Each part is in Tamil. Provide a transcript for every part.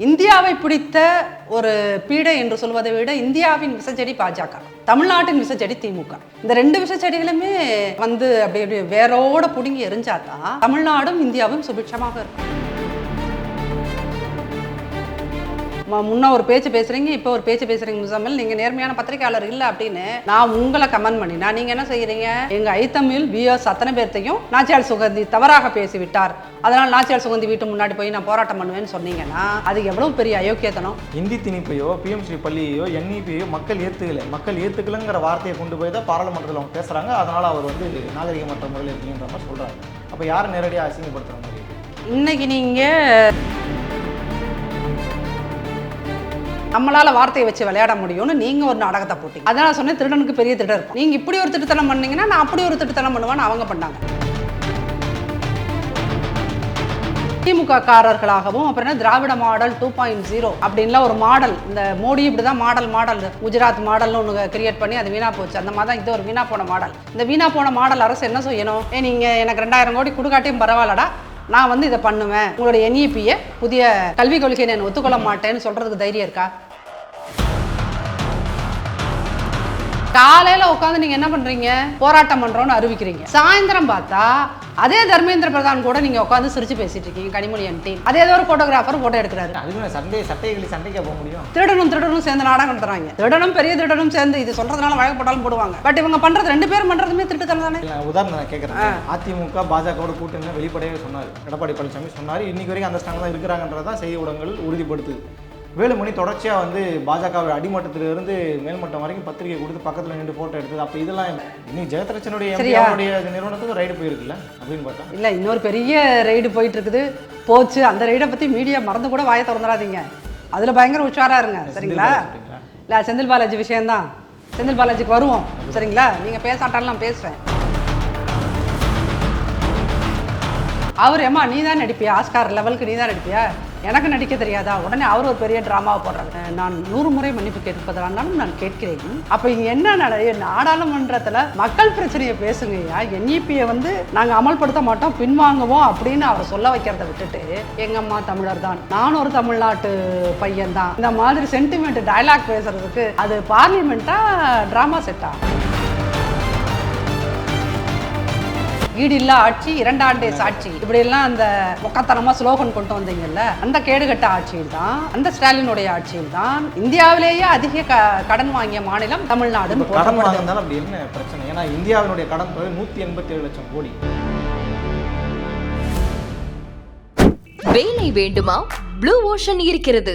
இந்தியாவை பிடித்த ஒரு பீடை என்று சொல்வதை விட இந்தியாவின் விசச்செடி பாஜக தமிழ்நாட்டின் விசச்செடி திமுக. இந்த ரெண்டு விசைச்செடிகளுமே வந்து அப்படி அப்படி வேரோட பிடுங்கி எரிஞ்சாதான் தமிழ்நாடும் இந்தியாவும் சுபிட்சமாக இருக்கும். முன்ன ஒரு பேச்சு பேசுறீங்க இப்போ ஒரு பேச்சு பேசுறீங்க முசாமல் நீங்க நேர்மையான பத்திரிகையாளர் இல்ல அப்படின்னு நான் உங்களை கமெண்ட் பண்ணினா நீங்க என்ன செய்யறீங்க? எங்க ஐத்தமிழ் பிஎஸ் அத்தனை பேர்த்தையும் நாச்சியார் சுகந்தி தவறாக பேசிவிட்டார். அதனால் நாச்சியார் சுகந்தி வீட்டு முன்னாடி போய் நான் போராட்டம் பண்ணுவேன்னு சொன்னீங்கன்னா அது எவ்வளவு பெரிய அயோக்கியத்தனம்? இந்தி திணிப்பையோ பிஎம்ஸ்ரீ பள்ளியையோ என்இபியோ மக்கள் ஏற்றுக்கல மக்கள் ஏற்றுக்கலங்கிற வார்த்தையை கொண்டு போய் தான் பாராளுமன்றத்தில் அவங்க பேசுகிறாங்க அதனால் அவர் வந்து நாகரிகமற்ற முறையில் இருக்கீங்கன்ற மாதிரி சொல்கிறாங்க அப்போ யார் நேரடியாக அசிங்கப்படுத்துகிற மாதிரி? இன்னைக்கு நீங்க நம்மளால வார்த்தையை வச்சு விளையாட முடியும்னு நீங்க ஒரு நாடகத்தை போட்டீங்க. அதனால சொன்னேன் திருடனுக்கு பெரிய திருடன் இருக்கும். நீங்க இப்படி ஒரு திட்டத்தனம் பண்ணீங்கன்னா நான் அப்படி ஒரு திட்டத்தனம் பண்ணுவேன்னு அவங்க பண்ணாங்க. திமுக காரர்களாகவும் அப்புறம் என்ன Dravida model two point zero அப்படின்லாம் ஒரு மாடல். இந்த மோடி இப்படி தான் மாடல் மாடல் குஜராத் மாடல்னு ஒன்று கிரியேட் பண்ணி அது வீணா போச்சு. அந்த மாதிரி தான் இது ஒரு வீணா போன மாடல். இந்த வீணா போன மாடல் அரசு என்ன செய்யணும்? ஏ நீங்கள் எனக்கு ரெண்டாயிரம் கோடி கொடுக்காட்டியும் பரவாயில்லடா. நான் வந்து இதை பண்ணுவேன். உங்களுடைய என்இபியை புதிய கல்விக் கொள்கையை நான் ஒத்துக்கொள்ள மாட்டேன்னு சொல்றதுக்கு தைரியம் இருக்கா? காலையில உட்காந்து நீங்க என்ன பண்றீங்க? போராட்டம் பண்றோம்னு அறிவிக்கிறீங்க. சாயந்தரம் பார்த்தா அதே தர்மேந்திர பிரதான் கூட நீங்க உட்காந்து சிரிச்சு பேசிட்டு இருக்கீங்க கனிமொழி ஆண்டி அதே ஏதோ ஒரு போட்டோகிராஃபர் போட்டோ எடுக்கிறாரு. அதுவுமே சண்டே சட்டைகளை சண்டைக்கு போக முடியும். திருடனும் திருடனும் சேர்ந்து நாடகம் நடத்துறாங்க. திருடனும் பெரிய திருடனும் சேர்ந்து இது சொல்றதுனால வழக்கு போட்டாலும் போடுவாங்க. பட் இவங்க பண்றது ரெண்டு பேரும் பண்றதுமே திருட்டுத்தனம் தானே? உதாரணம் நான் கேட்குறேன் அதிமுக பாஜகவோட கூட்டணி வெளிப்படையாவே சொன்னார். எடப்பாடி பழனிசாமி சொன்னார். இன்னைக்கு வரைக்கும் அந்த ஸ்டாண்ட் தான் இருக்கிறாங்கன்றதான் செய்தி ஊடகங்கள் உறுதிப்படுத்துது. வேலுமணி தொடர்ச்சியாக வந்து பாஜக அடிமட்டத்திலிருந்து மேல்மட்டம் வரைக்கும் பத்திரிகை கொடுத்து பக்கத்தில் நின்று ஃபோட்டோ எடுத்தது. அப்போ இதெல்லாம் இன்னைக்கு ஜெயத்ரட்சனுடைய? எம்பியோடைய நிறுவனத்துக்கு ரைடு போயிருக்குல்ல? அப்படின்னு பார்த்தா? இல்ல இன்னொரு பெரிய ரெய்டு போயிட்டு இருக்குது போச்சு. அந்த ரெய்டை பத்தி மீடியா மறந்து கூட வாயை திறந்துடாதீங்க. அதுல பயங்கர உஷாரா இருங்க. சரிங்களா? இல்ல செந்தில் பாலாஜி விஷயம்தான். செந்தில் பாலாஜிக்கு வருவோம். சரிங்களா? நீங்க பேசாட்டாலும் நான் பேசுவேன் அவர் ஏமா நீ தான் நடிப்பியா? ஆஸ்கார் லெவலுக்கு நீ தான் நடிப்பியா? எனக்கு நடிக்க தெரியாதா? உடனே அவர் ஒரு பெரிய ட்ராமாவை போடுறாங்க நான் நூறு முறை மன்னிப்பு கேட்பதானாலும் நான் கேட்கிறேன். அப்ப இங்க என்ன நாடாளுமன்றத்தில் நாடாளுமன்றத்துல மக்கள் பிரச்சனையை பேசுங்கய்யா என்இபியை வந்து நாங்க அமல்படுத்த மாட்டோம் பின்வாங்குவோம் அப்படின்னு அவர் சொல்ல வைக்கிறத விட்டுட்டு எங்க அம்மா தமிழர் தான். நான் ஒரு தமிழ்நாட்டு பையன் தான். இந்த மாதிரி சென்டிமெண்ட் டயலாக் பேசுறதுக்கு அது பார்லிமெண்ட்டா ட்ராமா செட்டா ஈடில்லா ஆட்சி இரண்டாண்டே சாட்சி இப்படி எல்லாம் அந்த மொக்கத்தனமா ஸ்லோகன் கொண்டு வந்தீங்கல்ல அந்த கேடுகட்ட ஆட்சியில் தான் அந்த ஸ்டாலினுடைய ஆட்சியில் தான் இந்தியாவிலேயே அதிக க- கடன் வாங்கிய மாநிலம் தமிழ்நாடுன்னு இப்ப கடன். வாங்கினாலும் அப்படி என்ன பிரச்சனை? ஏன்னா இந்தியாவினுடைய கடன் தொகை நூற்றி எண்பத்தி ஏழு லட்சம் கோடி. வேலை வேண்டுமா? ப்ளூ ஓஷன் இருக்கிறது.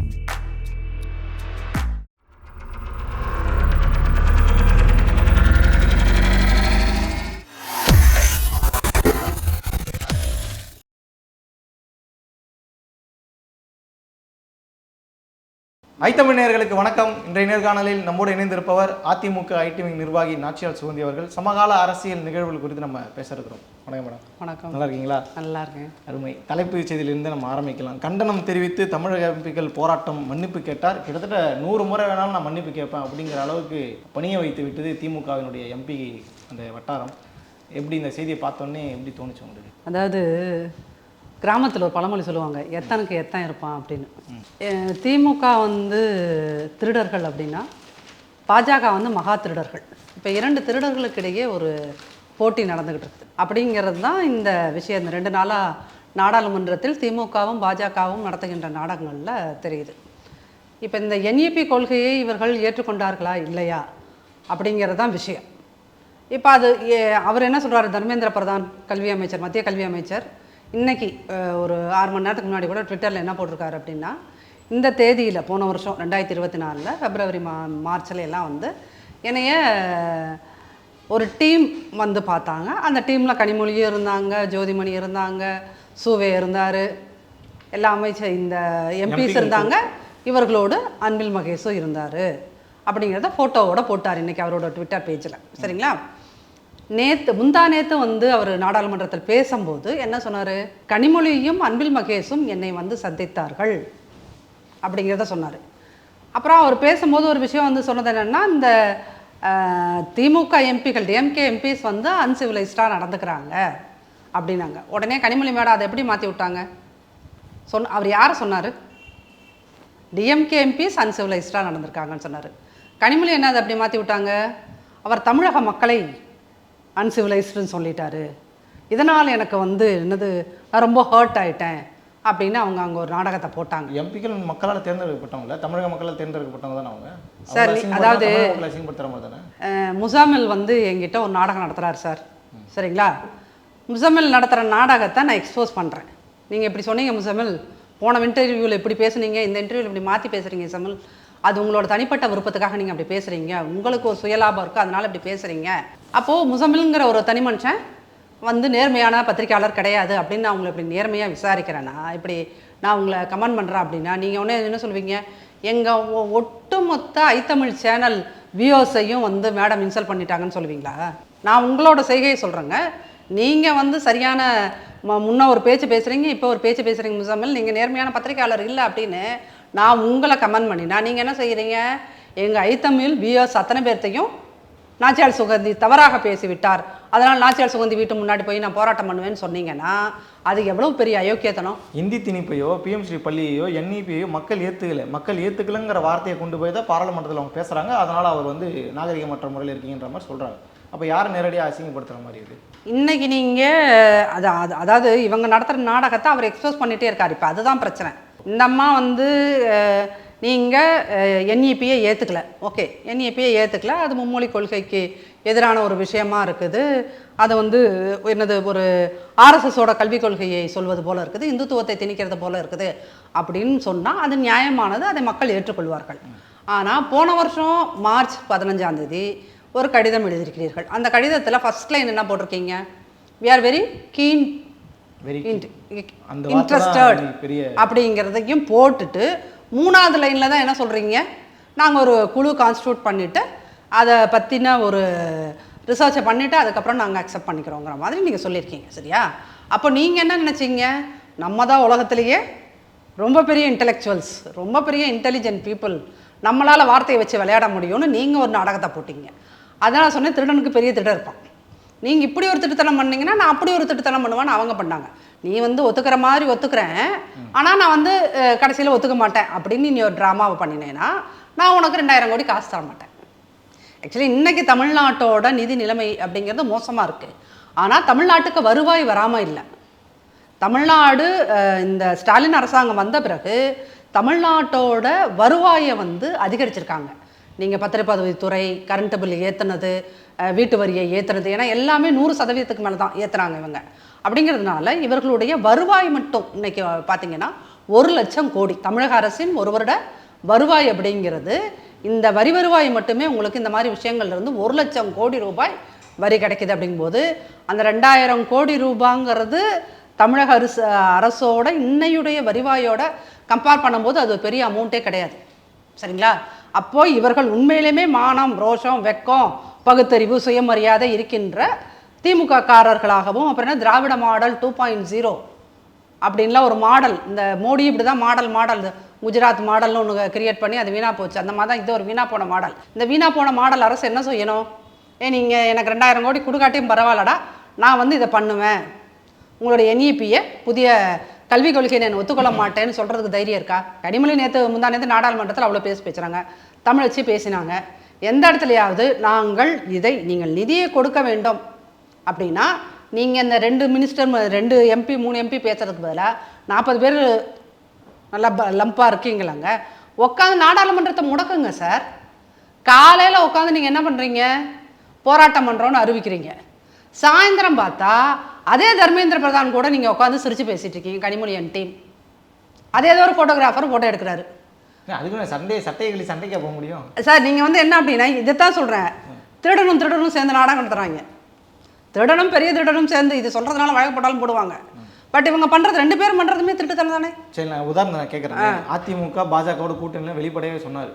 ஐத்தமிழ் நேயர்களுக்கு வணக்கம். இன்றைய நேர்காணலில் நம்மோடு இணைந்திருப்பவர் அதிமுக ஐடி விங் நிர்வாகி நாச்சியார் சுகந்தி அவர்கள். சமகால அரசியல் நிகழ்வுகள் குறித்து நம்ம பேச இருக்கிறோம். வணக்கம் மேடம். வணக்கம். நல்லா இருக்கீங்களா? நல்லா இருக்கேன். அருமை. தலைப்பு செய்தியிலிருந்து நம்ம ஆரம்பிக்கலாம். கண்டனம் தெரிவித்து தமிழக எம்பிக்கள் போராட்டம் மன்னிப்பு கேட்டார். கிட்டத்தட்ட நூறு முறை வேணாலும் நான் மன்னிப்பு கேட்பேன் அப்படிங்கிற அளவுக்கு பணிய வைத்து விட்டது திமுகவினுடைய எம்பி அந்த வட்டாரம். எப்படி இந்த செய்தியை பார்த்தோன்னே எப்படி தோணுச்சு உங்களுக்கு? அதாவது கிராமத்தில் ஒரு பழமொழி சொல்லுவாங்க எத்தனுக்கு எத்தன் இருப்பான் அப்படின்னு. திமுக வந்து திருடர்கள் அப்படின்னா பாஜக வந்து மகா திருடர்கள். இப்போ இரண்டு திருடர்களுக்கிடையே ஒரு போட்டி நடந்துக்கிட்டு இருக்குது. அப்படிங்கிறது தான் இந்த விஷயம். இந்த ரெண்டு நாளாக நாடாளுமன்றத்தில் திமுகவும் பாஜகவும் நடத்துகின்ற நாடகங்களில் தெரியுது. இப்போ இந்த என்இபி கொள்கையை இவர்கள் ஏற்றுக்கொண்டார்களா இல்லையா அப்படிங்கிறது தான் விஷயம். இப்போ அது ஏ- அவர் என்ன சொல்கிறார் தர்மேந்திர பிரதான் கல்வி அமைச்சர் மத்திய கல்வி அமைச்சர்? இன்னைக்கு அஹ், ஒரு ஆறு மணி நேரத்துக்கு முன்னாடி கூட ட்விட்டரில் என்ன போட்டிருக்காரு அப்படின்னா இந்த தேதியில் போன வருஷம் ரெண்டாயிரத்தி இருபத்தி நாலில் பிப்ரவரி மா மார்ச்ல எல்லாம் வந்து என்னைய ஒரு டீம் வந்து பார்த்தாங்க. அந்த டீமில் கனிமொழியும் இருந்தாங்க ஜோதிமணி இருந்தாங்க சூவே இருந்தார் எல்லா அமைச்சர் இந்த எம்பிஸ் இருந்தாங்க இவர்களோடு அன்பில் மகேஷும் இருந்தார். அப்படிங்கிறத ஃபோட்டோவோட போட்டார் இன்னைக்கு அவரோட ட்விட்டர் பேஜில் சரிங்களா? நேற்று முந்தா நேத்து வந்து அவர் நாடாளுமன்றத்தில் பேசும்போது என்ன சொன்னார்? கனிமொழியும் அன்பில் மகேஷும் என்னை வந்து சந்தித்தார்கள். அப்படிங்கிறத சொன்னார். அப்புறம் அவர் பேசும்போது ஒரு விஷயம் வந்து சொன்னது என்னென்னா இந்த திமுக எம்பிகள் டிஎம்கே எம்பிஸ் வந்து அன்சிவிலைஸ்டாக நடந்துக்கிறாங்க அப்படின்னாங்க. உடனே கனிமொழி மேடம் அதை எப்படி மாற்றி விட்டாங்க? சொன்ன அவர் யாரை சொன்னார்? டிஎம்கே எம்பிஸ் அன்சிவிலைஸ்டாக நடந்திருக்காங்கன்னு சொன்னார். கனிமொழி என்ன அதை அப்படி மாற்றி விட்டாங்க? அவர் தமிழக மக்களை அன்சிவிலைஸ்டுன்னு சொல்லிட்டாரு. இதனால் எனக்கு வந்து என்னது நான் ரொம்ப ஹர்ட் ஆயிட்டேன் அப்படின்னு அவங்க அங்கே ஒரு நாடகத்தை போட்டாங்க. எம்பிக்கள் மக்களால் தேர்ந்தெடுக்கப்பட்டவங்கள? தமிழக மக்களால் தேர்ந்தெடுக்கப்பட்டவங்க தானே அவங்க? சரி, அதாவது- முசாமில் வந்து என்கிட்ட ஒரு நாடகம் நடத்துகிறார் சார். சரிங்களா? முசாமில் நடத்துகிற நாடகத்தை நான் எக்ஸ்போஸ் பண்ணுறேன் நீங்கள் இப்படி சொன்னீங்க முசாமில் போன இன்டர்வியூவில் இப்படி பேசுனீங்க இந்த இன்டர்வியூவில் இப்படி மாற்றி பேசுகிறீங்க சமில் அது உங்களோட தனிப்பட்ட விருப்பத்துக்காக நீங்கள் அப்படி பேசுகிறீங்க உங்களுக்கு ஒரு சுயலாபம் இருக்குது அதனால இப்படி பேசுகிறீங்க அப்போது முசமில்ங்கிற ஒரு தனி மனுஷன் வந்து நேர்மையான பத்திரிக்கையாளர் கிடையாது அப்படின்னு நான் உங்களை இப்படி நேர்மையாக விசாரிக்கிறேன்னா இப்படி நான் உங்களை கமெண்ட் பண்ணுறேன் அப்படின்னா நீங்கள் உடனே என்ன சொல்லுவீங்க? எங்கள் ஒட்டுமொத்த ஐத்தமிழ் சேனல் வியூஸையும் வந்து மேடம் இன்சல்ட் பண்ணிட்டாங்கன்னு சொல்லுவீங்களா? நான் உங்களோட செய்கையை சொல்கிறேங்க நீங்கள் வந்து சரியான ம- முன்ன ஒரு பேச்சு பேசுகிறீங்க இப்போ ஒரு பேச்சு பேசுகிறீங்க முசமில் நீங்கள் நேர்மையான பத்திரிக்கையாளர் இல்லை அப்படின்னு நான் உங்களை கமெண்ட் பண்ணினா நீங்கள் என்ன செய்கிறீங்க எங்கள் ஐத்தமிழ் வியூஸ் அத்தனை பேர்த்தையும் நாச்சியார் சுகந்தி தவறாக பேசிவிட்டார். அதனால் நாச்சியார் சுகந்தி வீட்டு முன்னாடி போய் நான் போராட்டம் பண்ணுவேன்னு சொன்னீங்கன்னா அது எவ்வளோ பெரிய அயோக்கியத்தனம்? இந்தி திணிப்பையோ பிஎம்ஸ்ரீ பள்ளியையோ என்இபியோ மக்கள் ஏற்றுக்கல மக்கள் ஏற்றுக்கலங்கிற வார்த்தையை கொண்டு போய் தான் பாராளுமன்றத்தில் அவங்க பேசுகிறாங்க அதனால் அவர் வந்து நாகரிகமற்ற முறையில் இருக்கீங்கன்ற மாதிரி சொல்கிறாங்க அப்போ யாரை நேரடியாக அசிங்கப்படுத்துகிற மாதிரி இது? இன்னைக்கு நீங்கள் அது அது- அதாவது இவங்க நடத்துகிற நாடகத்தை அவர் எக்ஸ்போஸ் பண்ணிகிட்டே இருக்கார். இப்போ அதுதான் பிரச்சனை. இந்த அம்மா வந்து நீங்கள் என்இபியை ஏற்றுக்கல ஓகே என்இபியை ஏற்றுக்கல அது மும்மொழி கொள்கைக்கு எதிரான ஒரு விஷயமா இருக்குது. அது வந்து என்னது ஒரு ஆர்எஸ்எஸோட கல்விக் கொள்கையை சொல்வது போல இருக்குது. இந்துத்துவத்தை திணிக்கிறது போல இருக்குது அப்படின்னு சொன்னால் அது நியாயமானது. அதை மக்கள் ஏற்றுக்கொள்வார்கள். ஆனால் போன வருஷம் மார்ச் பதினஞ்சாம் தேதி ஒரு கடிதம் எழுதியிருக்கிறீர்கள். அந்த கடிதத்தில் ஃபர்ஸ்ட் லைன் என்ன போட்டிருக்கீங்க? We are very keen interested அப்படிங்கிறதையும் போட்டுட்டு மூணாவது லைனில் தான் என்ன சொல்கிறீங்க நாங்கள் ஒரு குழு கான்ஸ்டியூட் பண்ணிவிட்டு அதை பற்றின ஒரு ரிசர்ச்சை பண்ணிவிட்டு அதுக்கப்புறம் நாங்கள் அக்செப்ட் பண்ணிக்கிறோங்கிற மாதிரி நீங்கள் சொல்லியிருக்கீங்க சரியா? அப்போ நீங்கள் என்ன நினச்சிங்க? நம்ம தான் உலகத்துலேயே ரொம்ப பெரிய இன்டெலெக்சுவல்ஸ் ரொம்ப பெரிய இன்டெலிஜென்ட் பீப்புள் நம்மளால் வார்த்தையை வச்சு விளையாட முடியும்னு நீங்கள் ஒரு நாடகத்தை போட்டிங்க. அதனால் சொன்னேன் திருடனுக்கு பெரிய திருடன் இருப்பான். நீங்கள் இப்படி ஒரு திட்டத்தனம் பண்ணீங்கன்னா நான் அப்படி ஒரு திட்டத்தனம் பண்ணுவேன்னு அவங்க பண்ணாங்க. நீ வந்து ஒத்துக்கிற மாதிரி ஒத்துக்கிறேன். ஆனால் நான் வந்து கடைசியில் ஒத்துக்க மாட்டேன் அப்படின்னு நீ ஒரு ட்ராமாவை பண்ணினேன்னா நான் உனக்கு ரெண்டாயிரம் கோடி காசு தர மாட்டேன். ஆக்சுவலி இன்றைக்கி தமிழ்நாட்டோட நிதி நிலைமை அப்படிங்கிறது மோசமாக இருக்குது ஆனால் தமிழ்நாட்டுக்கு வருவாய் வராமல் இல்லை. தமிழ்நாடு இந்த ஸ்டாலின் அரசாங்கம் வந்த பிறகு தமிழ்நாட்டோட வருவாயை வந்து அதிகரிச்சிருக்காங்க. நீங்கள் பத்திரப்பதிவுத்துறை கரண்ட் பில் ஏற்றுனது வீட்டு வரியை ஏற்றுனது ஏன்னா எல்லாமே நூறு சதவீதத்துக்கு மேலே தான் ஏற்றுறாங்க இவங்க. அப்படிங்கிறதுனால இவர்களுடைய வருவாய் மட்டும் இன்றைக்கி பார்த்தீங்கன்னா ஒரு லட்சம் கோடி. தமிழக அரசின் ஒரு வருட வருவாய் அப்படிங்கிறது இந்த வரி வருவாய் மட்டுமே உங்களுக்கு இந்த மாதிரி விஷயங்கள்ல இருந்து ஒரு லட்சம் கோடி ரூபாய் வரி கிடைக்கிது அப்படிங்கும்போது அந்த ரெண்டாயிரம் கோடி ரூபாங்கிறது தமிழக அரசு அரசோட இன்னையுடைய வருவாயோட கம்பேர் பண்ணும்போது அது பெரிய அமௌண்ட்டே கிடையாது. சரிங்களா? அப்போ இவர்கள் உண்மையிலுமே மானம் ரோஷம் வெக்கம் பகுத்தறிவு சுயமரியாதை இருக்கின்ற திமுக காரர்களாகவும் அப்புறம் என்ன Dravida model two point zero அப்படின்லாம் ஒரு மாடல். இந்த மோடி இப்படி தான் மாடல் மாடல் குஜராத் மாடல்னு ஒன்று கிரியேட் பண்ணி அது வீணாக போச்சு. அந்த மாதிரி தான் இது ஒரு வீணாக போன மாடல். இந்த வீணாக போன மாடல் அரசு என்ன செய்யணும்? ஏ நீங்கள் எனக்கு ரெண்டாயிரம் கோடி கொடுக்காட்டியும் பரவாயில்லடா நான் வந்து இதை பண்ணுவேன். உங்களுடைய என்இபியை புதிய கல்விக் கொள்கையை நான் ஒத்துக்கொள்ள மாட்டேன்னு சொல்கிறதுக்கு தைரியம் இருக்கா? கனிமொழி நேற்று முந்தா நேற்று நாடாளுமன்றத்தில் அவ்வளோ பேசி பேசுகிறாங்க தமிழ் வச்சு பேசினாங்க. எந்த இடத்துலையாவது நாங்கள் இதை நீங்கள் நிதியை கொடுக்க வேண்டும். அப்படின்னா நீங்கள் இந்த ரெண்டு மினிஸ்டர் ரெண்டு எம்பி மூணு எம்பி பேசுறதுக்கு பதிலாக நாற்பது பேர் நல்லா லம்பாக இருக்கீங்களாங்க. உட்காந்து நாடாளுமன்றத்தை முடக்குங்க சார். காலையில் உட்காந்து நீங்கள் என்ன பண்ணுறீங்க போராட்டம் பண்ணுறோன்னு அறிவிக்கிறீங்க. சாயந்தரம் பார்த்தா அதே தர்மேந்திர பிரதான் கூட நீங்கள் உட்காந்து சிரித்து பேசிட்டு இருக்கீங்க கனிமொழி டீம் அதே ஏதோ ஒரு ஃபோட்டோகிராஃபர் ஃபோட்டோ எடுக்கிறாரு. அதுக்கு சண்டே சட்டையை கிளி சண்டைக்கா போக முடியும்? சார் நீங்கள் வந்து என்ன அப்படின்னா இதைத்தான் சொல்கிறேன் திருடனும் திருடனும் சேர்ந்து நாடகம் நடத்துகிறாங்க திருடனும் பெரிய திருடனும் சேர்ந்து இது சொல்கிறதுனால வழக்கப்பட்டாலும் போடுவாங்க. பட் இவங்க பண்ணுறது ரெண்டு பேரும் பண்ணுறதுமே திருட்டுத்தனம் தானே? சரி நான் உதாரணம் நான் கேட்குறேன் அதிமுக பாஜகவோட கூட்டணியில் வெளிப்படையாகவே சொன்னார்.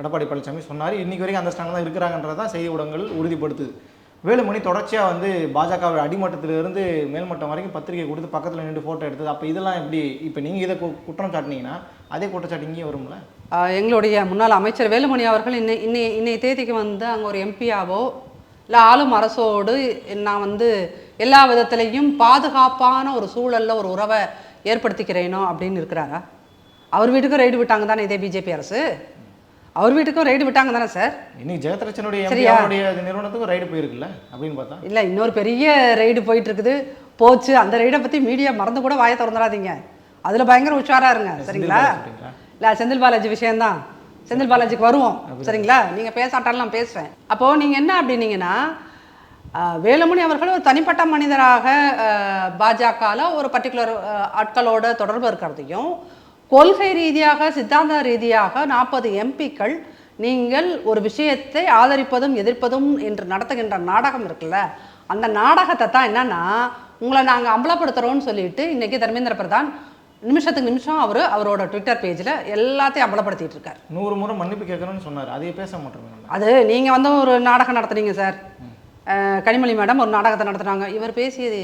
எடப்பாடி பழனிசாமி சொன்னார் இன்னைக்கு வரைக்கும் அந்த ஸ்டாண்ட் தான் இருக்கிறாங்கன்றது தான் செய்தி ஊடகங்கள் உறுதிப்படுத்துது. வேலுமணி தொடர்ச்சியாக வந்து பாஜகவோட அடிமட்டத்திலிருந்து மேல்மட்டம் வரைக்கும் பத்திரிகை கொடுத்து பக்கத்தில் நின்று ஃபோட்டோ எடுத்தது. அப்போ இதெல்லாம் எப்படி இப்போ நீங்கள் இதை கு- குற்றம் சாட்டினீங்கன்னா அதே குற்றச்சாட்டு இங்கேயும் வரும்ல? எங்களுடைய முன்னாள் அமைச்சர் வேலுமணி அவர்கள் இன்னை இன்னை இன்னைய தேதிக்கு வந்து அங்கே ஒரு எம்பியாவோ இல்லை ஆளும் அரசோடு நான் வந்து எல்லா விதத்திலையும் பாதுகாப்பான ஒரு சூழலில் ஒரு உறவை ஏற்படுத்திக்கிறேனோ அப்படின்னு இருக்கிறாரா? அவர் வீட்டுக்கும் ரைடு விட்டாங்க தானே இதே பிஜேபி அரசு? அவர் வீட்டுக்கும் ரைடு விட்டாங்க தானே சார் இன்னைக்கு ஜெகத்ரட்சனுடைய? எம்பியாவுடைய நிறுவனத்துக்கும் ரைடு போயிருக்குல்ல அப்படின்னு பார்த்தா? இல்லை இன்னொரு பெரிய ரைடு போயிட்டு இருக்குது போச்சு. அந்த ரைடை பற்றி மீடியா மறந்து கூட வாயை திறந்துடாதீங்க. அதில் பயங்கர உஷாரா இருங்க. சரிங்களா? இல்லை செந்தில் பாலாஜி விஷயம்தான். செந்தில் பாலாஜிக்கு வருவோம். சரிங்களா? நீங்கள் பேசாட்டாலும் நான் பேசுவேன். அப்போது நீங்கள் என்ன அப்படின்னீங்கன்னா வேலுமணி அவர்கள் ஒரு தனிப்பட்ட மனிதராக பாஜகவில் ஒரு பர்டிகுலர் ஆட்களோட தொடர்பு இருக்கிறதையும் கொள்கை ரீதியாக சித்தாந்த ரீதியாக நாற்பது எம்பிக்கள் நீங்கள் ஒரு விஷயத்தை ஆதரிப்பதும் எதிர்ப்பதும் என்று நடத்துகின்ற நாடகம் இருக்குல்ல அந்த நாடகத்தை தான் என்னன்னா உங்களை நாங்கள் அம்பலப்படுத்துகிறோம்னு சொல்லிட்டு இன்னைக்கு தர்மேந்திர பிரதான் நிமிஷத்துக்கு நிமிஷம் அவர் அவரோட ட்விட்டர் பேஜில் எல்லாத்தையும் அம்பலப்படுத்திட்டு இருக்கார். நூறு முறை மன்னிப்பு கேட்கணும்னு சொன்னார். அதையே பேச மாட்டேங்க அது நீங்கள் வந்து ஒரு நாடகம் நடத்துனீங்க சார். கனிமொழி மேடம் ஒரு நாடகத்தை நடத்துனாங்க. இவர் பேசியது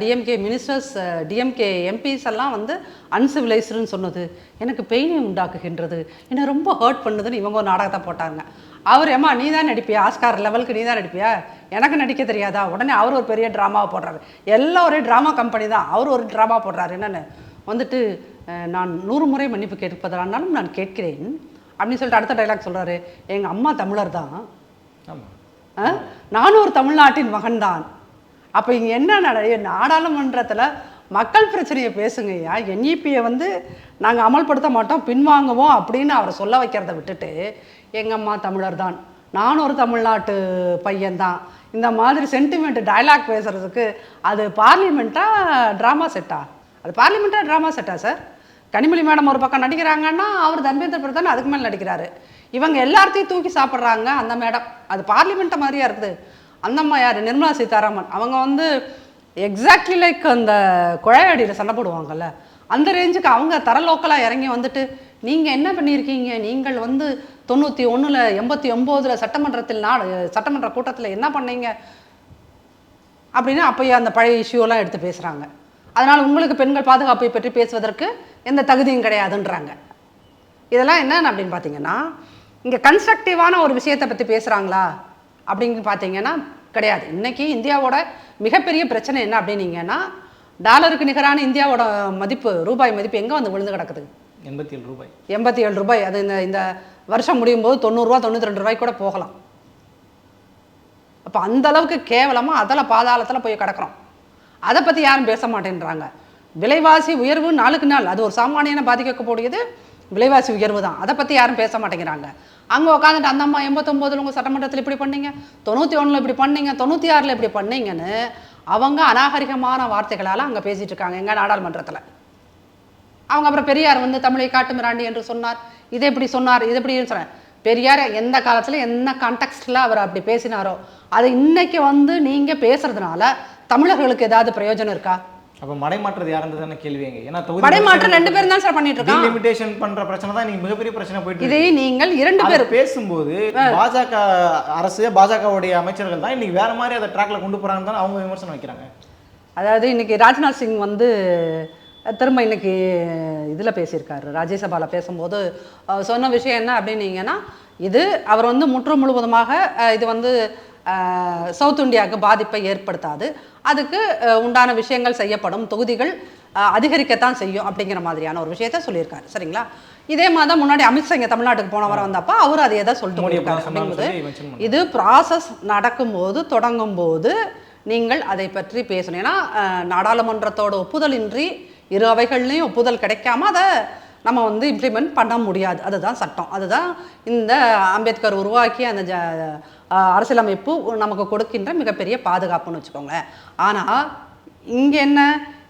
டிஎம்கே மினிஸ்டர்ஸ் டிஎம்கே எம்பிஸ் எல்லாம் வந்து அன்சிவிலைஸ்டுன்னு சொன்னது. எனக்கு பெயினை உண்டாக்குகின்றது. என்னை ரொம்ப ஹர்ட் பண்ணுதுன்னு இவங்க ஒரு நாடகத்தை போட்டாங்க. அவர் ஏம்மா நீ தான் நடிப்பியா? ஆஸ்கார் லெவலுக்கு நீ தான் நடிப்பியா? எனக்கு நடிக்க தெரியாதா? உடனே அவர் ஒரு பெரிய ட்ராமாவை போடுறாரு. எல்லாம் ஒரே ட்ராமா கம்பெனி தான். அவர் ஒரு ட்ராமா போடுறாரு. என்னென்னு? வந்துட்டு நான் நூறு முறை மன்னிப்பு கேட்பதானாலும் நான் கேட்கிறேன். அப்படின்னு சொல்லிட்டு அடுத்த டைலாக் சொல்கிறாரு எங்கள் அம்மா தமிழர் தான். ஆமாம் நானும் ஒரு தமிழ்நாட்டின் மகன்தான். அப்போ இங்கே என்ன நட? நாடாளுமன்றத்தில் மக்கள் பிரச்சனையை பேசுங்கய்யா என்இபியை வந்து நாங்கள் அமல்படுத்த மாட்டோம் பின்வாங்குவோம் அப்படின்னு அவரை சொல்ல வைக்கிறத விட்டுட்டு எங்கள் அம்மா தமிழர் தான். நானும் ஒரு தமிழ்நாட்டு பையன்தான். இந்த மாதிரி சென்டிமெண்ட் டயலாக் பேசுகிறதுக்கு அது பார்லிமெண்ட்டா ட்ராமா செட்டா அது பார்லிமெண்ட்டா ட்ராமா செட்டா சார் கனிமொழி மேடம் ஒரு பக்கம் நடிக்கிறாங்கன்னா அவர் தர்மேந்திர பிரதான் அதுக்கு மேலே நடிக்கிறாரு. இவங்க எல்லாத்தையும் தூக்கி சாப்பிட்றாங்க அந்த மேடம். அது பார்லிமெண்ட்டை மாதிரியா இருக்குது. அந்த அம்மா யார்? நிர்மலா சீதாராமன். அவங்க வந்து எக்ஸாக்ட்லி லைக் அந்த குழையடியில் சண்டை போடுவாங்கல்ல. அந்த ரேஞ்சுக்கு அவங்க தர லோக்கலாக இறங்கி வந்துட்டு நீங்கள் என்ன பண்ணியிருக்கீங்க நீங்கள் வந்து தொண்ணூற்றி ஒன்றில் எண்பத்தி ஒம்போதில் சட்டமன்றத்தில் நாடு சட்டமன்ற கூட்டத்தில் என்ன பண்ணீங்க? அப்படின்னு அப்போயே அந்த பழைய இஷ்யூலாம் எடுத்து பேசுகிறாங்க அதனால் உங்களுக்கு பெண்கள் பாதுகாப்பை பற்றி பேசுவதற்கு எந்த தகுதியும் கிடையாதுன்றாங்க. இதெல்லாம் என்னன்னு அப்படின்னு பார்த்தீங்கன்னா இங்கே கன்ஸ்ட்ரக்டிவான ஒரு விஷயத்தை பற்றி பேசுகிறாங்களா அப்படின்னு பார்த்தீங்கன்னா கிடையாது. இன்னைக்கு இந்தியாவோட மிகப்பெரிய பிரச்சனை என்ன அப்படின்னீங்கன்னா டாலருக்கு நிகரான இந்தியாவோட மதிப்பு ரூபாய் மதிப்பு எங்கே வந்து விழுந்து கிடக்குது? எண்பத்தி ஏழு ரூபாய். எண்பத்தி ஏழு ரூபாய். அது இந்த இந்த வருஷம் முடியும் போது தொண்ணூறுரூவா தொண்ணூற்றி ரெண்டு ரூபாய்க்கு கூட போகலாம். அப்போ அந்த அளவுக்கு கேவலமாக அதில் பாதாளத்தில் போய் கிடக்குறோம். அதை பற்றி யாரும் பேச மாட்டேன்றாங்க. விலைவாசி உயர்வு நாளுக்கு நாள். அது ஒரு சாமானியனை பாதிக்கக்கூடியது விலைவாசி உயர்வு தான். அதை பற்றி யாரும் பேச மாட்டேங்கிறாங்க. அங்கே உட்காந்துட்டு அந்த அம்மா எண்பத்தொம்போதில் உங்கள் சட்டமன்றத்தில் இப்படி பண்ணீங்க? தொண்ணூற்றி ஒன்றில் இப்படி பண்ணீங்க? தொண்ணூற்றி ஆறில் இப்படி பண்ணீங்கன்னு அவங்க அநாகரிகமான வார்த்தைகளால் அங்கே பேசிகிட்டு இருக்காங்க எங்கள் நாடாளுமன்றத்தில். அவங்க அப்புறம் பெரியார் வந்து தமிழை காட்டு மிராண்டி என்று சொன்னார். இதை இப்படி சொன்னார்? இது இப்படின்னு சொன்னார். பெரியார் எந்த காலத்தில் என்ன கான்டெக்ஸ்டில் அவர் அப்படி பேசினாரோ அது இன்றைக்கி வந்து நீங்கள் பேசுகிறதுனால தமிழர்களுக்கு ஏதாவது பிரயோஜனம் இருக்கா? அப்போ மடைமாற்றது யாருன்றது தானே கேள்விங்க ஏன்னா படைமாற்றம் ரெண்டு பேரும் தான் சார் பண்ணிட்டு இருக்கான் டீலிமிட்டேஷன் பண்ற பிரச்சனை தான் இன்னைக்கு மிகப்பெரிய பிரச்சனை போயிட்டு. இதை நீங்கள் இரண்டு பேர் பேசும்போது பாஜக அரசு பாஜகவுடைய அமைச்சர்கள் தான் இன்னைக்கு வேற மாதிரி அதை ட்ராக்ல கொண்டு போறாங்கன்னு தான் அவங்க விமர்சனம் வைக்கிறாங்க. அதாவது இன்னைக்கு ராஜ்நாத் சிங் வந்து திரும்ப இன்னைக்கு இதில் பேசியிருக்காரு. ராஜ்யசபாவில் பேசும்போது சொன்ன விஷயம் என்ன அப்படின்னீங்கன்னா இது அவர் வந்து முற்று முழுவதுமாக இது வந்து சவுத் இந்தியாவுக்கு பாதிப்பை ஏற்படுத்தாது. அதுக்கு உண்டான விஷயங்கள் செய்யப்படும். தொகுதிகள் அதிகரிக்கத்தான் செய்யும் அப்படிங்கிற மாதிரியான ஒரு விஷயத்த சொல்லியிருக்காரு. சரிங்களா? இதே மாதிரி தான் முன்னாடி அமித்ஷா இங்கே தமிழ்நாட்டுக்கு போனவரை வந்தப்போ அவர் அதையே தான் சொல்லிட்டு போயிருக்காரு அப்படிங்கும்போது. இது ப்ராசஸ் நடக்கும்போது தொடங்கும்போது நீங்கள் அதை பற்றி பேசணும். ஏன்னா நாடாளுமன்றத்தோட ஒப்புதலின்றி இரு அவைகள்லையும் ஒப்புதல் கிடைக்காம அதை நம்ம வந்து இம்ப்ளிமெண்ட் பண்ண முடியாது. அதுதான் சட்டம். அதுதான் இந்த அம்பேத்கர் உருவாக்கிய அந்த ஜ அரசியலமைப்பு நமக்கு கொடுக்கின்ற மிகப்பெரிய பாதுகாப்புன்னு வச்சுக்கோங்களேன். ஆனால் இங்கே என்ன?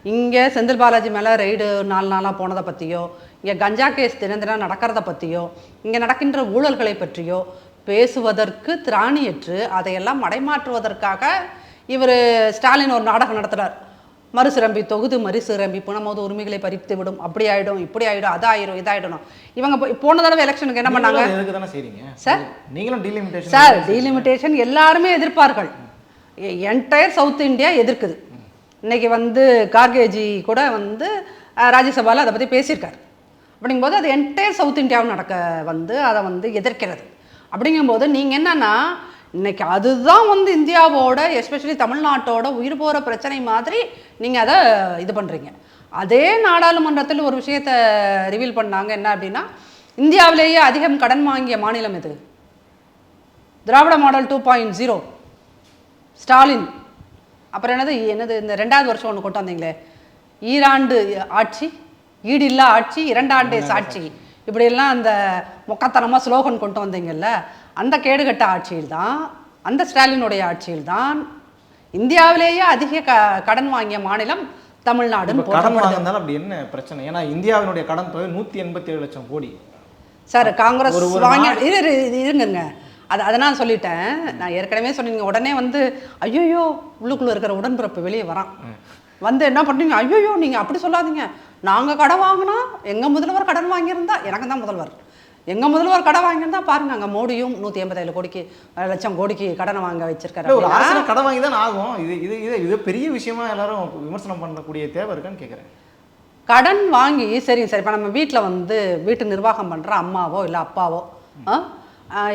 இங்கே செந்தில் பாலாஜி மேலே ரைடு நாலு நாளாக போனதை பற்றியோ இங்கே கஞ்சா கேஸ் தினம் தினம் நடக்கிறத பற்றியோ இங்கே நடக்கின்ற ஊழல்களை பற்றியோ பேசுவதற்கு திராணியற்று அதையெல்லாம் மடைமாற்றுவதற்காக இவர் ஸ்டாலின் ஒரு நாடகம் நடத்துகிறார் மறுசிரம்பி தொகுது மறுசிரம்பி. புனமோது உரிமைகளை பறித்து விடும். அப்படி ஆயிடும் இப்படி ஆயிடும் அதாயிரும் இதாயிடும் இவங்க போன தடவை எலெக்ஷனுக்கு என்ன பண்ணாங்க? சார்? நீங்களும் டீலிமிட்டேஷன் சார் டீலிமிட்டேஷன் எல்லாருமே எதிர்ப்பார்கள். என்டையர் சவுத் இந்தியா எதிர்க்குது. இன்னைக்கு வந்து கார்கேஜி கூட வந்து ராஜ்யசபாவில் அதை பற்றி பேசியிருக்காரு. அப்படிங்கும்போது அது என்டையர் சவுத் இந்தியாவில் நடக்க வந்து அதை வந்து எதிர்க்கிறது. அப்படிங்கும்போது நீங்கள் என்னன்னா இன்னைக்கு அதுதான் வந்து இந்தியாவோட எஸ்பெஷலி தமிழ்நாட்டோட உயிர் போகிற பிரச்சனை மாதிரி நீங்கள் அதை இது பண்ணுறீங்க அதே நாடாளுமன்றத்தில் ஒரு விஷயத்தை ரிவீல் பண்ணாங்க. என்ன அப்படின்னா இந்தியாவிலேயே அதிகம் கடன் வாங்கிய மாநிலம் எது? Dravida model two point zero Stalin. அப்புறம் என்னது என்னது இந்த ரெண்டாவது வருஷம் ஒன்று கொண்டு வந்தீங்களே ஈராண்டு ஆட்சி ஈடில்லா ஆட்சி இரண்டாண்டே சாட்சி இப்படியெல்லாம் அந்த மொக்கத்தனமாக ஸ்லோகன் கொண்டு வந்தீங்கல்ல அந்த கேடுகட்ட ஆட்சியில் தான் அந்த ஸ்டாலினுடைய ஆட்சியில் தான் இந்தியாவிலேயே அதிக க கடன் வாங்கிய மாநிலம் தமிழ்நாடுன்னு இப்ப கடன் வாங்கினாலும் அப்படி என்ன பிரச்சனை? ஏன்னா இந்தியாவினுடைய கடன் தொகை நூற்றி எண்பத்தி ஏழு லட்சம் கோடி. சார் காங்கிரஸ் வாங்கி இரு இருங்கங்க. அது அதை நான் சொல்லிட்டேன். நான் ஏற்கனவே சொன்னீங்க உடனே வந்து ஐயோயோ உள்ளுக்குள்ள இருக்கிற உடன்பிறப்பு வெளியே வரான். வந்து என்ன பண்ணுறீங்க ஐயோயோ நீங்கள் அப்படி சொல்லாதீங்க. நாங்கள் கடன் வாங்கினா எங்கள் முதல்வர் கடன் வாங்கியிருந்தா எனக்கு தான் முதல்வர். எங்கள் முதல்வர் கடன் வாங்கியிருந்தா பாருங்க அங்கே மோடியும் நூற்றி எண்பத்தேழு கோடிக்கு லட்சம் கோடிக்கு கடனை வாங்க வச்சிருக்காரு இல்ல, ஒரு அரசு கடன் வாங்கி தான் ஆகும். இது இது இது இது பெரிய விஷயமா எல்லாரும் விமர்சனம் பண்ணக்கூடிய தேவை இருக்கான்னு கேட்குறேன் கடன் வாங்கி சரிங்க சரி இப்போ நம்ம வீட்டில் வந்து வீட்டு நிர்வாகம் பண்ணுற அம்மாவோ இல்லை அப்பாவோ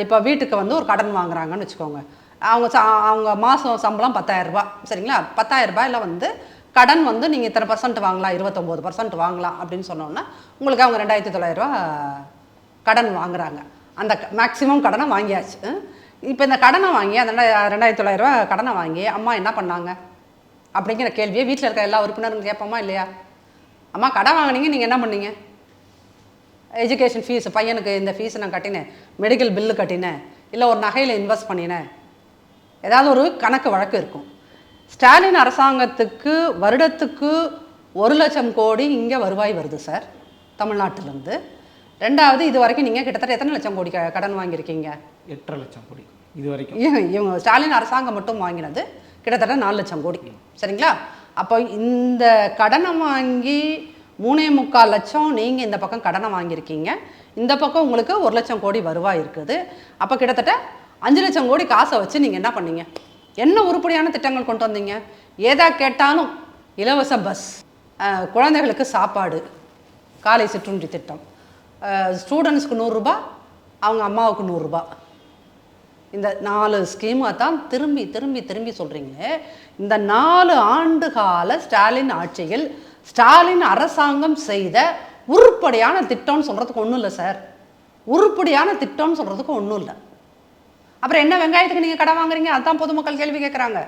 இப்போ வீட்டுக்கு வந்து ஒரு கடன் வாங்குறாங்கன்னு வச்சுக்கோங்க. அவங்க ச அவங்க மாதம் சம்பளம் 10000 ரூபாய் சரிங்களா? 10000 ரூபாயில வந்து கடன் வந்து நீங்கள் இத்தனை பர்சன்ட் வாங்கலாம் இருபத்தொம்போது பர்சன்ட் வாங்கலாம் அப்படின்னு சொன்னோன்னா உங்களுக்கு அவங்க ரெண்டாயிரத்தி தொள்ளாயிரரூவா கடன் வாங்குறாங்க. அந்த மேக்ஸிமம் கடனை வாங்கியாச்சு. இப்போ இந்த கடனை வாங்கி அந்த ரெண்டாயிரத்தி ரெண்டாயிரத்தி தொள்ளாயிரரூவா கடனை வாங்கி அம்மா என்ன பண்ணாங்க? அப்படிங்கிற கேள்வியை வீட்டில் இருக்க எல்லா உறுப்பினரும் கேட்போமா இல்லையா? அம்மா கடன் வாங்குனீங்க நீங்கள் என்ன பண்ணீங்க? எஜுகேஷன் ஃபீஸ் பையனுக்கு இந்த ஃபீஸ் நான் கட்டினேன். மெடிக்கல் பில்லு கட்டினேன். இல்லை ஒரு நகையில் இன்வெஸ்ட் பண்ணினேன். ஏதாவது ஒரு கணக்கு வழக்கு இருக்கும். ஸ்டாலின் அரசாங்கத்துக்கு வருடத்துக்கு ஒரு லட்சம் கோடி இங்கே வருவாய் வருது சார் தமிழ்நாட்டிலேருந்து. ரெண்டாவது இது வரைக்கும் நீங்கள் கிட்டத்தட்ட எத்தனை லட்சம் கோடி கடன் வாங்கியிருக்கீங்க? எட்டரை லட்சம் கோடி இது வரைக்கும். இவங்க ஸ்டாலின் அரசாங்கம் மட்டும் வாங்கினது கிட்டத்தட்ட நாலு லட்சம் கோடி. சரிங்களா? அப்போ இந்த கடனை வாங்கி மூணே முக்கால் லட்சம் நீங்கள் இந்த பக்கம் கடனை வாங்கியிருக்கீங்க. இந்த பக்கம் உங்களுக்கு ஒரு லட்சம் கோடி வருவாய் இருக்குது. அப்போ கிட்டத்தட்ட அஞ்சு லட்சம் கோடி காசை வச்சு நீங்கள் என்ன பண்ணீங்க? என்ன உருப்படியான திட்டங்கள் கொண்டு வந்தீங்க? ஏதா கேட்டாலும் இலவச பஸ் குழந்தைகளுக்கு சாப்பாடு காலை சிற்றுண்டி திட்டம். ஸ்டூடெண்ட்ஸ்க்கு நூறுரூபா அவங்க அம்மாவுக்கு நூறுரூபா இந்த நாலு ஸ்கீமை தான் திரும்பி திரும்பி திரும்பி சொல்கிறீங்களே இந்த நாலு ஆண்டு கால ஸ்டாலின் ஆட்சியில் ஸ்டாலின் அரசாங்கம் செய்த உருப்படியான திட்டம்னு சொல்கிறதுக்கு ஒன்றும் இல்லை சார். உருப்படியான திட்டம்னு சொல்கிறதுக்கு ஒன்றும் இல்லை. அப்புறம் என்ன வெங்காயத்துக்கு நீங்கள் கடன் வாங்குறீங்க? அதுதான் பொதுமக்கள் கேள்வி கேட்குறாங்க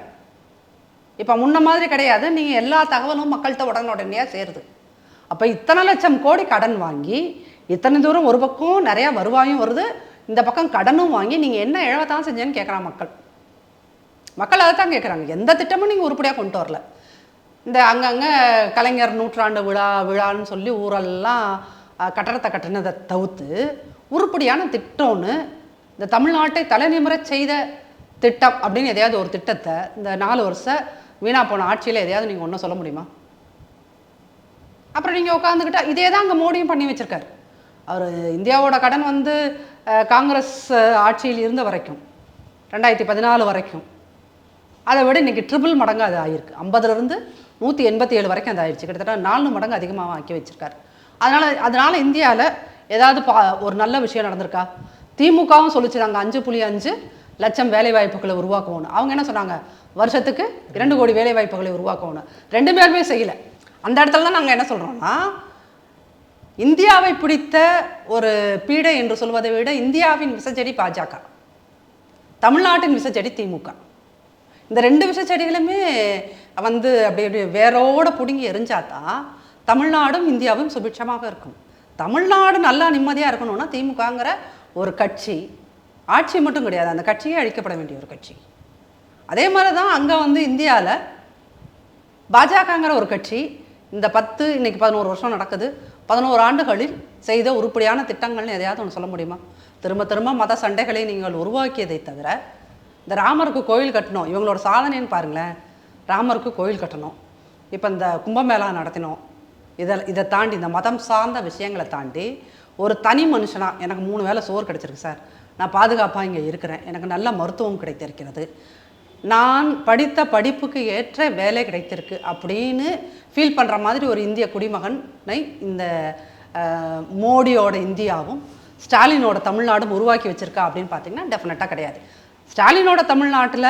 இப்போ முன்ன மாதிரி கிடையாது. நீங்கள் எல்லா தகவலும் மக்கள்கிட்ட உடனுடனே சேருது. அப்போ இத்தனை லட்சம் கோடி கடன் வாங்கி இத்தனை தூரம் ஒரு பக்கம் நிறையா வருவாயும் வருது இந்த பக்கம் கடனும் வாங்கி நீங்கள் என்ன இழவத்தான் செஞ்சேன்னு கேட்குறான் மக்கள். மக்கள் அதை தான் கேட்குறாங்க. எந்த திட்டமும் நீங்கள் உருப்படியாக கொண்டு வரல. இந்த அங்கங்கே கலைஞர் நூற்றாண்டு விழா விழான்னு சொல்லி ஊரெல்லாம் கட்டடத்தை கட்டினதை தவிர்த்து உருப்படியான திட்டம்னு இந்த தமிழ்நாட்டை தலைநிமுறை செய்த திட்டம் அப்படின்னு எதையாவது ஒரு திட்டத்தை இந்த நாலு வருஷம் வீணா போன ஆட்சியில் எதையாவது நீங்கள் ஒன்றும் சொல்ல முடியுமா? அப்புறம் நீங்கள் உட்காந்துக்கிட்டா இதே தான் அங்கே மோடியும் பண்ணி வச்சுருக்காரு. அவர் இந்தியாவோட கடன் வந்து காங்கிரஸ் ஆட்சியில் இருந்த வரைக்கும் ரெண்டாயிரத்தி பதினாலு வரைக்கும். அதை விட இன்றைக்கி ட்ரிபிள் மடங்கு அது ஆயிருக்கு. ஐம்பதுலேருந்து நூற்றி எண்பத்தி ஏழு வரைக்கும் அது ஆயிடுச்சு. கிட்டத்தட்ட நாலு மடங்கு அதிகமாக ஆக்கி வச்சுருக்காரு. அதனால் அதனால் இந்தியாவில் ஏதாவது பா ஒரு நல்ல விஷயம் நடந்திருக்கா? திமுகவும் சொல்லிச்சு நாங்கள் அஞ்சு புள்ளி அஞ்சு லட்சம் வேலை வாய்ப்புகளை உருவாக்குவோன்னு அவங்க என்ன சொன்னாங்க? வருஷத்துக்கு இரண்டு கோடி வேலை வாய்ப்புகளை உருவாக்குவோன்னு ரெண்டு பேருமே செய்யலை. அந்த இடத்துல தான் நாங்கள் என்ன சொல்கிறோம்னா இந்தியாவை பிடித்த ஒரு பீடை என்று சொல்வதை விட இந்தியாவின் விசச்செடி பாஜக. தமிழ்நாட்டின் விசச்செடி திமுக. இந்த ரெண்டு விசைச்செடிகளுமே வந்து அப்படி அப்படி வேரோட பிடுங்கி எரிஞ்சாதான் தமிழ்நாடும் இந்தியாவும் சுபிட்சமாக இருக்கும். தமிழ்நாடு நல்லா நிம்மதியாக இருக்கணும்னா திமுகங்கிற ஒரு கட்சி ஆட்சி மட்டும் கிடையாது. அந்த கட்சியே அழிக்கப்பட வேண்டிய ஒரு கட்சி. அதே மாதிரி தான் அங்கே வந்து இந்தியாவில் பாஜகங்கிற ஒரு கட்சி இந்த பத்து இன்னைக்கு பதினோரு வருஷம் நடக்குது. பதினோரு ஆண்டுகளில் செய்த உருப்படியான திட்டங்கள்னு எதையாவது ஒன்று சொல்ல முடியுமா? திரும்ப திரும்ப மத சண்டைகளை நீங்கள் உருவாக்கியதை தவிர இந்த ராமருக்கு கோயில் கட்டணும் இவங்களோட சாதனைன்னு பாருங்களேன். ராமருக்கு கோயில் கட்டணும் இப்போ இந்த கும்பமேளா நடத்தினோம். இதை இதை தாண்டி இந்த மதம் சார்ந்த விஷயங்களை தாண்டி ஒரு தனி மனுஷனாக எனக்கு மூணு வேளை சோறு கிடச்சிருக்கு சார். நான் பாதுகாப்பாக இங்கே இருக்கிறேன். எனக்கு நல்ல மருத்துவம் கிடைத்திருக்கிறது. நான் படித்த படிப்புக்கு ஏற்ற வேலை கிடைத்திருக்கு அப்படின்னு ஃபீல் பண்ணுற மாதிரி ஒரு இந்திய குடிமகனை இந்த மோடியோட இந்தியாவும் ஸ்டாலினோட தமிழ்நாடும் உருவாக்கி வச்சிருக்கா அப்படின்னு பார்த்தீங்கன்னா டெஃபினட்டாக கிடையாது. ஸ்டாலினோட தமிழ்நாட்டில்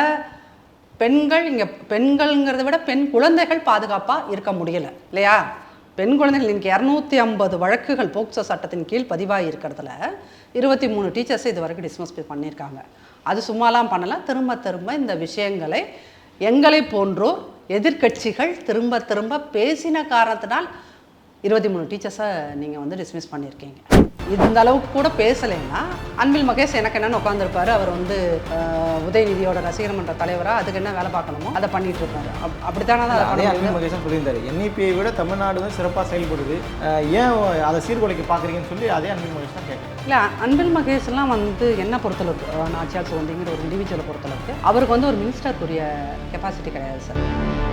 பெண்கள் இங்கே பெண்கள்ங்கிறத விட பெண் குழந்தைகள் பாதுகாப்பாக இருக்க முடியல இல்லையா? பெண் குழந்தைகள் இன்னைக்கு இரநூத்தி ஐம்பது வழக்குகள் போக்சோ சட்டத்தின் கீழ் பதிவாகி இருக்கிறதுல இருபத்தி மூணு டீச்சர்ஸை இது வரைக்கும் டிஸ்மிஸ் பண்ணியிருக்காங்க. அது சும்மாலாம் பண்ணல. திரும்ப திரும்ப இந்த விஷயங்களை எங்களை போன்றோர் எதிர்க்கட்சிகள் திரும்ப திரும்ப பேசின காரணத்தினால் இருபத்தி மூணு டீச்சர்ஸை நீங்கள் வந்து டிஸ்மிஸ் பண்ணியிருக்கீங்க. இந்த அளவுக்கு கூட பேசலைன்னா அன்பில் மகேஷ் எனக்கு என்னன்னு உட்காந்துருப்பாரு அவர் வந்து உதயநிதியோட ரசிகர் மன்ற தலைவராக அதுக்கு என்ன வேலை பார்க்கணுமோ அதை பண்ணிட்டு இருப்பாரு. அப் அப்படித்தானே தான் அதை அன்பில். மகேசன் சொல்லியிருந்தாரு. என்இபியை விட தமிழ்நாடு வந்து சிறப்பாக செயல்படுது. ஏன் அதை சீர்குலைக்க பார்க்குறீங்கன்னு சொல்லி அதே அன்பில் மகேஷ் தான் கேட்குறேன் இல்லை அன்பில் மகேஷ்லாம் வந்து என்ன பொறுத்தளவுக்கு நாச்சியார் சுகந்திங்கிற ஒரு இண்டிவிஜுவலை பொறுத்தளவுக்கு அவருக்கு வந்து ஒரு மினிஸ்டருக்குரிய கெப்பாசிட்டி கிடையாது சார்